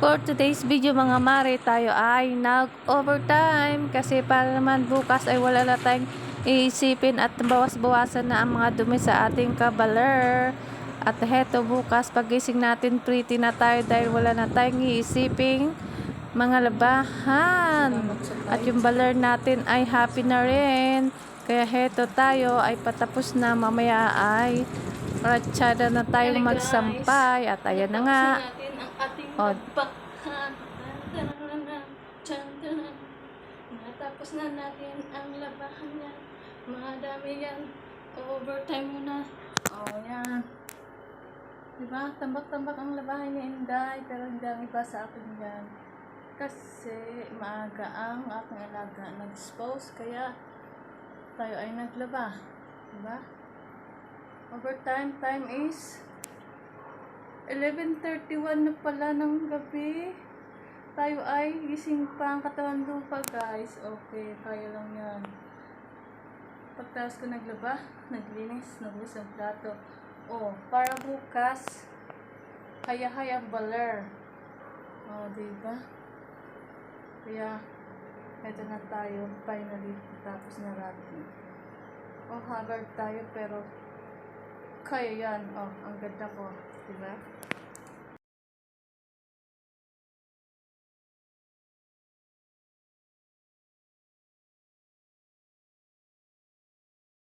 For today's video mga mare, tayo ay nag-overtime kasi para naman bukas ay wala na tayong iisipin at bawas-bawasan na ang mga dumi sa ating kabaler. At heto bukas pagising natin pretty na tayo dahil wala na tayong iisiping mga labahan. At yung baler natin ay happy na rin. Kaya heto tayo ay patapos na mamaya ay ratsyada na tayong magsampay. At ayan na nga. Oh. Natapos na natin ang labahan niya. Madami yan. Overtime muna. Oh, yan. Diba? Tambak-tambak ang labahan ni Inday, pero hindi ang iba sa akin yan. Kasi maaga ang aking alaga nag-dispose, kaya tayo ay naglaba. Diba? Overtime time is 11.31 na pala ng gabi. Tayo ay gising pa ang katawan lupa, guys. Okay, kaya lang yan. Pagtaas ko naglaba, naglinis, nabuhos ang plato. Oh, para bukas, haya-haya baler. Oh, diba? Kaya, eto na tayo, finally, tapos na natin. Oh, haggard tayo, pero kaya yan. Oh, ang ganda ko. Diba?